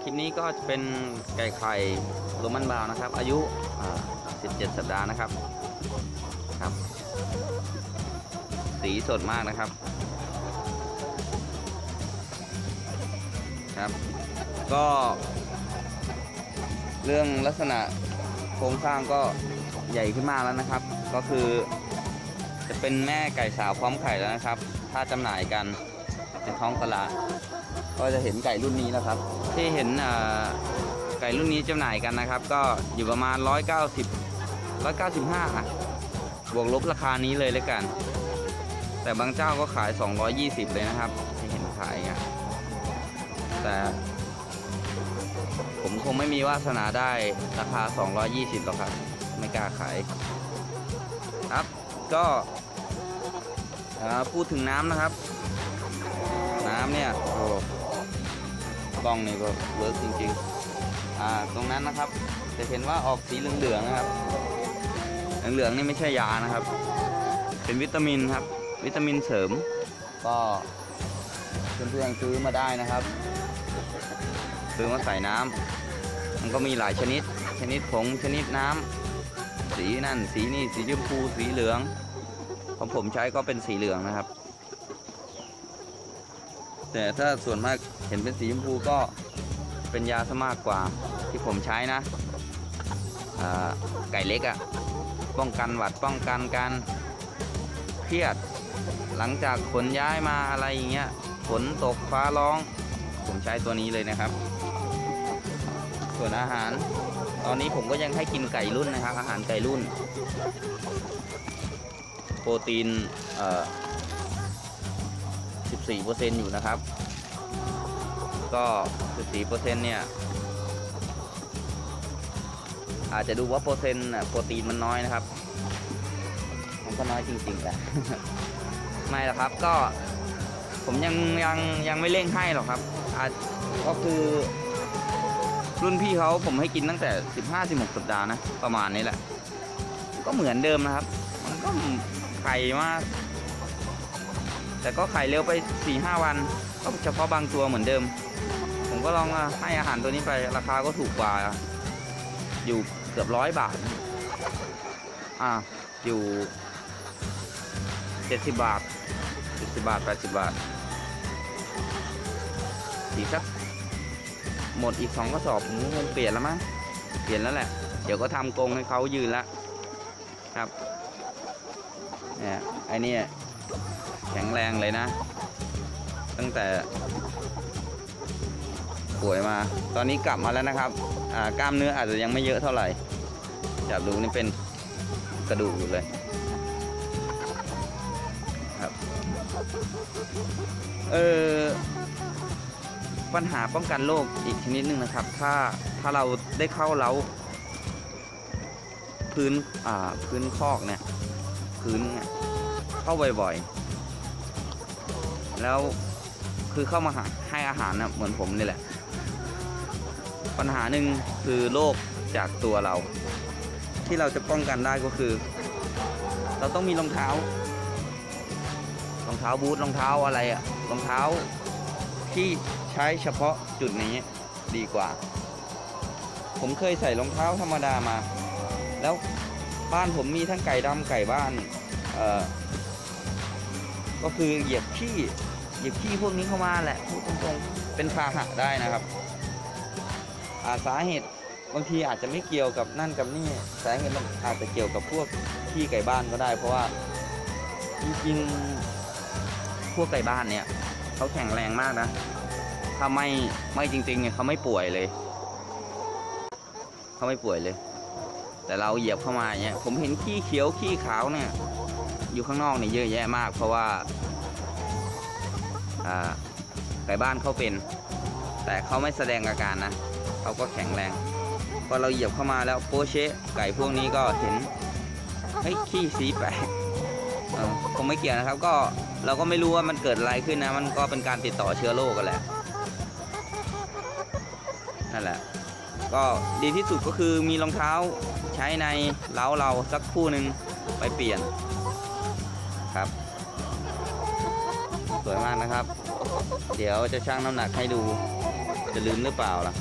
คลิปนี้ก็จะเป็นไก่ไข่โรมันบาวนะครับ อายุ 17 สัปดาห์นะครับครับ สีสดมากนะครับ ครับ ก็ เรื่องลักษณะโครงสร้างก็ใหญ่ขึ้นมากแล้วนะครับ ก็คือ จะเป็นแม่ไก่สาวพร้อมไข่แล้วนะครับ ถ้าจำหน่ายกันในท้องตลาด ก็จะเห็นไก่รุ่นนี้แล้วครับ ที่เห็นไก่รุ่นนี้จำหน่ายกันนะครับ ก็อยู่ประมาณ 190 195อะบวกลบราคานี้เลยแล้วกัน แต่บางเจ้าก็ขาย 220 เลยนะครับที่เห็นขายอะแต่ผมคงไม่มีวาสนาได้ราคา 220หรอกครับ ไม่กล้าขายครับก็พูดถึงน้ำนะครับ น้ำเนี่ยโอ้ กล้องนี่ก็เวิร์กจริงๆอ่าตรงนั้นนะครับจะเห็นว่าออกสีเหลืองๆนะครับ เหลืองๆนี่ไม่ใช่ยานะครับ เป็นวิตามินครับ วิตามินเสริม ก็เพื่อนๆซื้อมาได้นะครับซื้อมาใส่น้ำมันก็มีหลายชนิด ชนิดผงชนิดน้ำสีนั่นสีนี่สีชมพูสีเหลืองของผมใช้ก็เป็นสีเหลืองนะครับ แต่ถ้าส่วนมาก เห็นเป็นสีชมพูก็เป็นยาซะมากกว่าที่ผมใช้นะไก่เล็กอะ่ะป้องกันหวัดป้องกันการเครียด หลังจากขนย้ายมาอะไรอย่างเงี้ยฝนตกฟ้าร้อง ผมใช้ตัวนี้เลยนะครับ ส่วนอาหาร ตอนนี้ผมก็ยังให้กินไก่รุ่นนะครับ อาหารไก่รุ่น โปรตีนเอ่อ14%อยู่นะครับ ก็14%เซ็นต์เนี่ย อาจจะดูว่าเปอร์เซ็นต์โปรตีนมันน้อยนะครับ มันก็น้อยจริงๆแหละไม่หรอกครับก็ผมยังยังยังไม่เร่งให้หรอกครับอาจก็คือรุ่นพี่เขาผมให้กินตั้งแต่ 15-16 สัปดาห์นะ ประมาณนี้แหละ ก็เหมือนเดิมนะครับ มันก็ไข่มาก แต่ก็ไข่เร็วไป4ี่ห้าวัน ก็เฉพาะบางตัวเหมือนเดิม ผมก็ลองอให้อาหารตัวนี้ไปราคาก็ถูกกว่า อยู่เกือบร้อยบาท อ่าอยู่เจ็ดสิบบาทเจ็ดสิบบาทแปดสิบบาทอีกสักหมดอีกสองกระสอบผมคงเปลี่ยนแล้วมั้งเปลี่ยนแล้วแหละ เดี๋ยวก็ทำกรงให้เขายืนล้วครับเนี่ยไอเนี่ยแข็งแรงเลยนะ ตั้งแต่ ป่วยมา ตอนนี้กลับมาแล้วนะครับกล้ามเนื้ออาจจะยังไม่เยอะเท่าไหร่จับดูนี่เป็นกระดูกอยู่เลยครับเออปัญหาป้องกันโรคอีกชนิดหนึ่งนะครับ ถ้าถ้าเราได้เข้าเล้าพื้นอ่าพื้นคอกเนี่ยพื้นเนี่ยเข้าบ่อยๆ แล้วคือเข้ามาหาให้อาหารนะเหมือนผมนี่แหละ ปัญหาหนึ่งคือโรคจากตัวเรา ที่เราจะป้องกันได้ก็คือ เราต้องมีรองเท้ารองเท้าบูทรองเท้าอะไรอะรองเท้าที่ใช้เฉพาะจุดนี้ดีกว่า ผมเคยใส่รองเท้าธรรมดามา แล้วบ้านผมมีทั้งไก่ดำไก่บ้านเอ่อก็คือเหยียบขี้เหยียบขี้พวกนี้เข้ามาแหละพูดตรงๆเป็นพาหะได้นะครับ สาเหตุบางทีอาจจะไม่เกี่ยวกับนั่นกับนี่สาเหตุมันอาจจะเกี่ยวกับพวกขี้ไก่บ้านก็ได้ เพราะว่าจริงๆพวกไก่บ้านเนี่ยเขาแข็งแรงมากนะ ถ้าไม่ไม่จริงๆเนี่ยเขาไม่ป่วยเลยเขาไม่ป่วยเลย แต่เราเหยียบเข้ามาเนี่ยผมเห็นขี้เขียวขี้ขาวเนี่ย อยู่ข้างนอกเนี่ยเยอะแยะมาก เพราะว่าอ่าไก่บ้านเขาเป็น แต่เขาไม่แสดงอาการนะ เขาก็แข็งแรง พอเราเหยียบเข้ามาแล้วโปเชะไก่พวกนี้ก็เห็นเฮ้ยขี้สีแปลกเออคงไม่เกี่ยวนะครับ ก็เราก็ไม่รู้ว่ามันเกิดอะไรขึ้นนะ มันก็เป็นการติดต่อเชื้อโรคกันแหละนั่นแหละ ก็ดีที่สุดก็คือมีรองเท้าใช้ในเล้าเราสักคู่หนึ่งไปเปลี่ยนครับ สวยมากนะครับ เดี๋ยวจะชั่งน้ำหนักให้ดู จะลืมหรือเปล่าล่ะ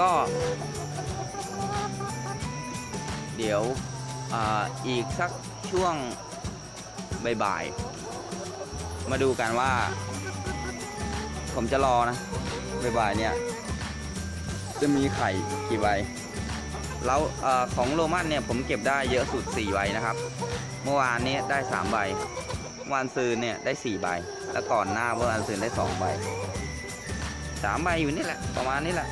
ก็ เดี๋ยวออีกสักช่วงบ่ายๆมาดูกันว่า ผมจะรอนะบ่ายๆเนี่ย จะมีไข่กี่ใบแล้วอของโรมันเนี่ยผมเก็บได้เยอะสุด 4 ใบนะครับ เมื่อวานนี้ได้ 3 ใบเมื่อวานซืนเนี่ยได้ 4 ใบ แล้วก่อนหน้าเมื่อวานซืนได้ 2 ใบ 3 ใบอยู่นี่แหละ ประมาณนี้แหละ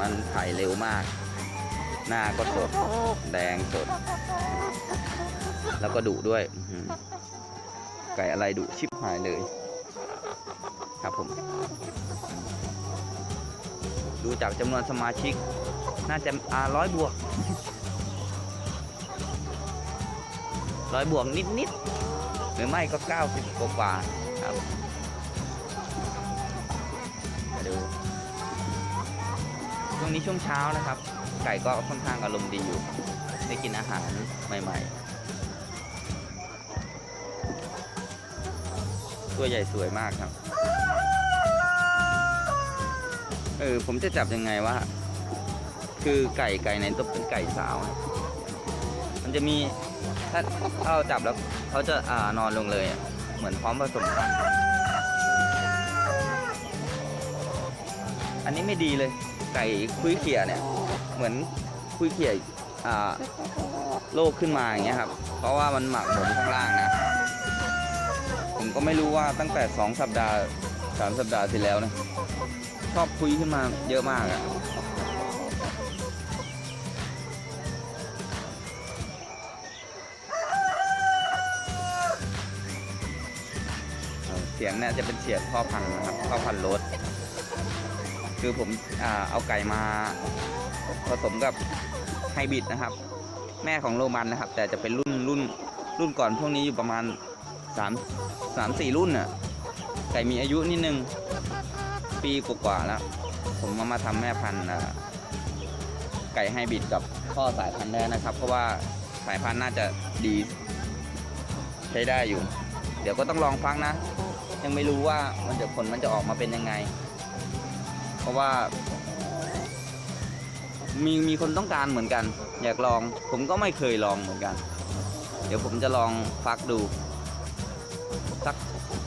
มันไข่เร็วมาก หน้าก็สด แดงสด แล้วก็ดุด้วย ไก่อะไรดุชิบหายเลย ครับผม ดูจากจำนวนสมาชิก น่าจะอาร้อยบวกร้อยบวกนิดนิดๆหรือไม่ก็เก้าสิบกว่าๆครับ มาดู ช่วงนี้ช่วงเช้านะครับ ไก่ก็ค่อนข้างอารมณ์ดีอยู่ ได้กินอาหารใหม่ ๆ ตัวใหญ่สวยมากครับ เออ ผมจะจับยังไงว่า คือไก่ไก่ในต้องเป็นไก่สาว มันจะมีถ้าถ้าเราจับแล้วเขาจะอ่านอนลงเลยอะเหมือนพร้อมผสมพันธุ์อันนี้ไม่ดีเลย ไก่คุยเขี่ยเนี่ย เหมือนคุยเขี่ยอ่าโรคขึ้นมาอย่างเงี้ยครับ เพราะว่ามันหมักหมมข้างล่างนะ ผมก็ไม่รู้ว่าตั้งแต่สองสัปดาห์สามสัปดาห์ที่แล้วนะชอบคุยขึ้นมาเยอะมากอะเอ่อเสียงเนี่ยจะเป็นเสียงพ่อพันนะครับพ่อพันรถ คือผมอเอาไก่มาผสมกับไฮบริดนะครับ แม่ของโรมันนะครับ แต่จะเป็นรุ่นรุ่นรุ่นก่อนพวกนี้อยู่ประมาณ3 3 4 รุ่นน่ะไก่มีอายุนิดนึง ปีกว่าๆแล้ว ผมมามาทำแม่พันธุ์ไก่ไฮบริดกับพ่อสายพันธุ์แท้นะครับ เพราะว่าสายพันธุ์น่าจะดีใช้ได้อยู่ เดี๋ยวก็ต้องลองฟังนะ ยังไม่รู้ว่ามันจะผลมันจะออกมาเป็นยังไง ราะว่า มีมีคนต้องการเหมือนกัน อยากลอง ผมก็ไม่เคยลองเหมือนกัน เดี๋ยวผมจะลองฟักดู สัก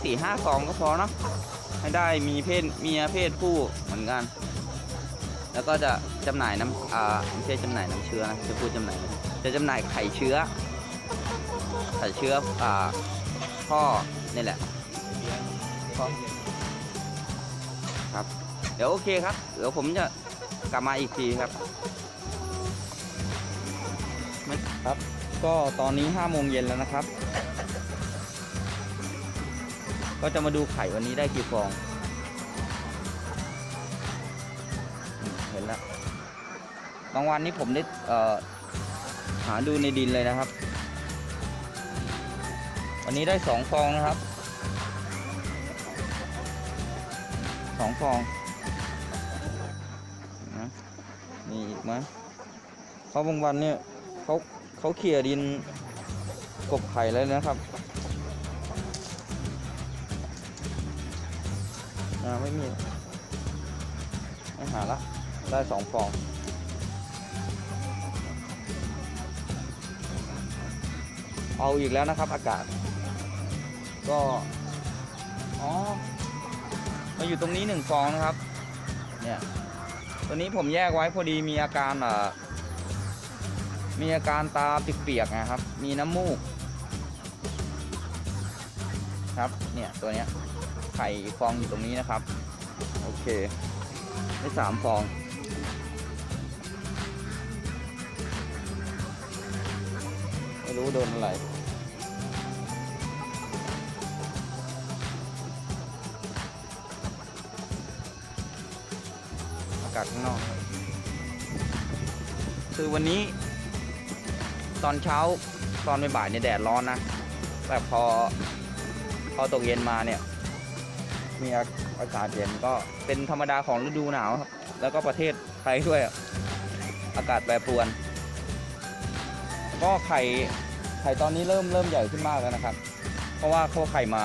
สี่ห้าซองก็พอเนาะให้ได้มีเพศเมียเพศผู้เหมือนกัน แล้วก็จะจำหน่ายน้ำอ่าไม่ใช่จำหน่ายน้ำเชื้อนะจะพูดจำหน่ายนะจะจำหน่ายไข่เชื้อ ไข่เชื้ออ่าพ่อนี่แหละพ่อ เดี๋ยวโอเคครับ เดี๋ยวผมจะกลับมาอีกทีครับ ครับ ก็ตอนนี้ห้าโมงเย็นแล้วนะครับ ก็จะมาดูไข่วันนี้ได้กี่ฟอง เห็นแล้วบางวันนี้ผมได้อ่อหาดูในดินเลยนะครับ วันนี้ได้สองฟองนะครับสองฟอง มีอีกไหมเพราะบางวันเนี่ยเขาเขาเขี่ยดินกบไข่แล้วนะครับอ่าไม่มีไม่หาละได้สองฟองเอาอีกแล้วนะครับ อากาศ ก็ อ๋อ มาอยู่ตรงนี้หนึ่งฟองนะครับ เนี่ย ตัวนี้ผมแยกไว้พอดีมีอาการเอ่อมีอาการตาเปียกๆนะครับ มีน้ำมูก ครับเนี่ยตัวเนี้ยไข่ฟองอยู่ตรงนี้นะครับ โอเคได้สามฟองไม่รู้โดนอะไราศข้างนอก คือวันนี้ ตอนเช้าตอนบ่ายๆเนี่ยแดดร้อนนะ แต่พอ พอตกเย็นมาเนี่ย มีอากาศเย็นก็เป็นธรรมดาของฤดูหนาวครับ แล้วก็ประเทศไทยด้วยอะอากาศแปรปรวน ก็ไข่ไข่ตอนนี้เริ่มเริ่มใหญ่ขึ้นมากแล้วนะครับ เพราะว่าเขาไข่มา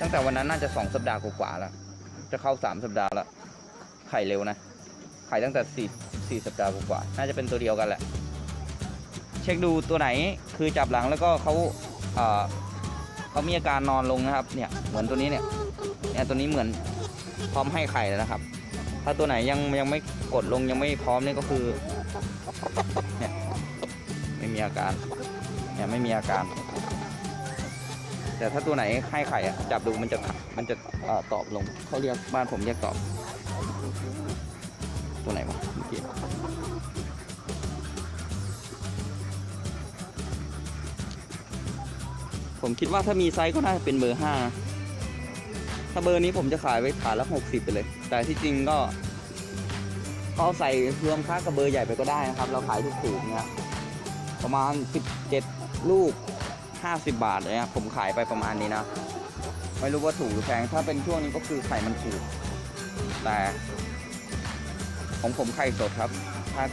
ตั้งแต่วันนั้นน่าจะสองสัปดาห์กว่าๆแล้ว จะเข้าสามสัปดาห์แล้ว ไข่เร็วนะ ไข่ตั้งแต่สี่สี่สัปดาห์กว่าน่าจะเป็นตัวเดียวกันแหละ เช็คดูตัวไหนคือจับหลังแล้วก็เขาเขามีอาการนอนลงนะครับ เนี่ย เหมือนตัวนี้เนี่ย เนี่ยตัวนี้เหมือนพร้อมให้ไข่แล้วนะครับ ถ้าตัวไหนยังยังไม่กดลงยังไม่พร้อมนี่ก็คือ เนี่ยไม่มีอาการ เนี่ยไม่มีอาการ แต่ถ้าตัวไหนให้ไข่อะจับดูมันจะมันจะตอบลงเขาเรียกบ้านผมเรียกตอบ ตัวไหนวะเมื่อกี้ผมคิดว่าถ้ามีไซส์ก็น่าจะเป็นเบอร์ห้าถ้าเบอร์นี้ผมจะขายไว้ฐานละหกสิบไปเลย แต่ที่จริงก็ก็เอาใส่รวมค่ากับเบอร์ใหญ่ไปก็ได้นะครับ เราขายถูกๆเนี่ยประมาณสิบเจ็ดลูก50บาทเลยนะผมขายไปประมาณนี้นะ ไม่รู้ว่าถูกหรือแพง ถ้าเป็นช่วงนี้ก็คือไข่มันถูก แต่ ของผมไข่สดครับ ถ้า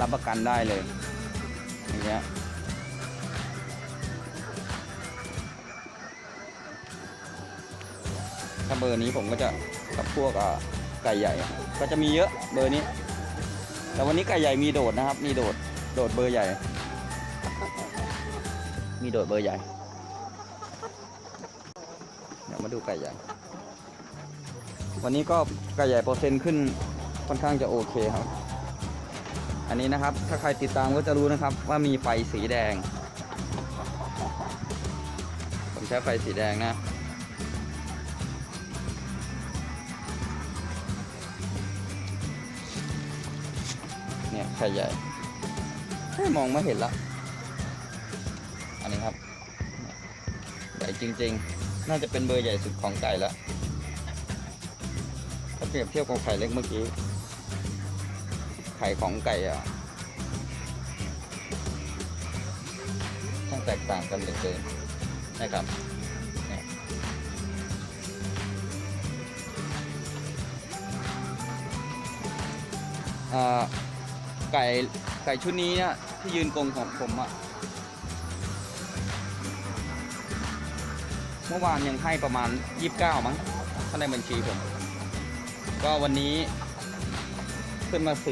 รับประกันได้เลยอย่างเงี้ยถ้าเบอร์นี้ผมก็จะกับพวกอะไก่ใหญ่ ก็จะมีเยอะเบอร์นี้ แต่วันนี้ไก่ใหญ่มีโดดนะครับ มีโดด โดดเบอร์ใหญ่ มีโดดเบอร์ใหญ่เดี๋ยวมาดูไก่ใหญ่ วันนี้ก็ไก่ใหญ่เปอร์เซ็นต์ขึ้น ค่อนข้างจะโอเคครับ อันนี้นะครับถ้าใครติดตามก็จะรู้นะครับ ว่ามีไฟสีแดง ผมใช้ไฟสีแดงนะเนี่ยไข่ใหญ่เฮ้มองไม่เห็นละอันนี้ครับ ใหญ่จริง ๆ น่าจะเป็นเบอร์ใหญ่สุดของไก่ล้วถ้าเปรียบเทียบกับไข่เล็กเมื่อกี้ ไข่ของไก่อะช่างแตกต่างกันเหลือเกินนะครับเนี่ยไก่ไก่ชุดนี้เนี่ยที่ยืนกรงของผมอะเมื่อวานยังให้ประมาณ 29 มั้งถ้าในบัญชีผม ก็วันนี้ ขึ้นมา40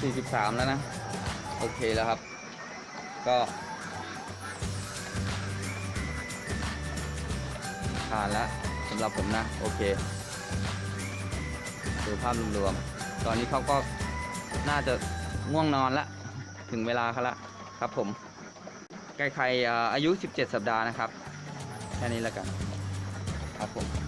43 แล้วนะ โอเคแล้วครับ ก็ผ่านแล้วสำหรับผมนะ โอเคดูภาพรวมๆตอนนี้เขาก็น่าจะง่วงนอนละ ถึงเวลาเขาละครับผมไก่ไข่อายุ 17 สัปดาห์นะครับ แค่นี้แล้วกัน ครับผม